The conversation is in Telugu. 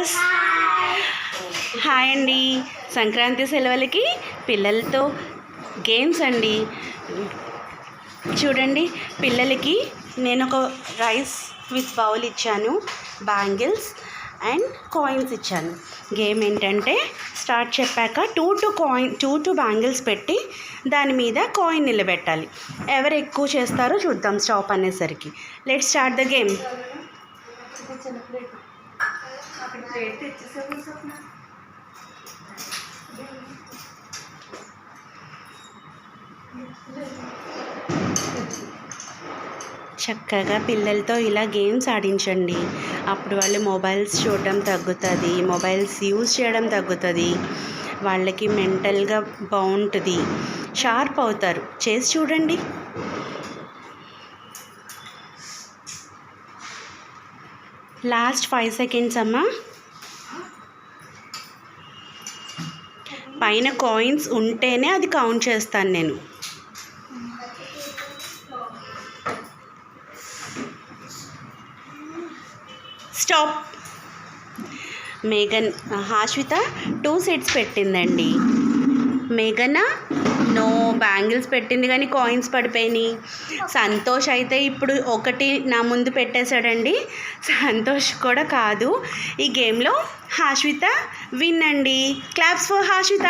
టీచర్స్ హాయ్ అండి. సంక్రాంతి సెలవులకి పిల్లలతో గేమ్స్ అండి. చూడండి పిల్లలకి నేను ఒక రైస్ విత్ బౌల్ ఇచ్చాను బ్యాంగిల్స్ అండ్ కాయిన్స్ ఇచ్చాను. గేమ్ ఏంటంటే స్టార్ట్ చెప్పాక two two coin two two bangles పెట్టి దాని మీద కాయిన్ నిలబెట్టాలి. ఎవరు ఎక్కువ చేస్తారో చూద్దాం స్టాప్ అనేసరికి. Let start the game. చక్కగా పిల్లలతో ఇలా గేమ్స్ ఆడించండి. అప్పుడు వాళ్ళు మొబైల్స్ చూడడం తగ్గుతుంది మొబైల్స్ యూజ్ చేయడం తగ్గుతుంది. వాళ్ళకి మెంటల్గా బాగుంటుంది. షార్ప్ అవుతారు. చేసి చూడండి. లాస్ట్ ఫైవ్ సెకండ్స్ అమ్మా. పైన కాయిన్స్ ఉంటేనే అది కౌంట్ చేస్తాను నేను. స్టాప్. మేఘన్ హాష్విత టూ సెట్స్ పెట్టిందండి. మేఘన నో. బ్యాంగిల్స్ పెట్టింది కానీ కాయిన్స్ పడిపోయినాయి. సంతోష్ అయితే ఇప్పుడు ఒకటి నా ముందు పెట్టేశాడండి. సంతోష్ కూడా కాదు. ఈ గేమ్లో హాష్విత విన్ అండి. Claps for Hashvitha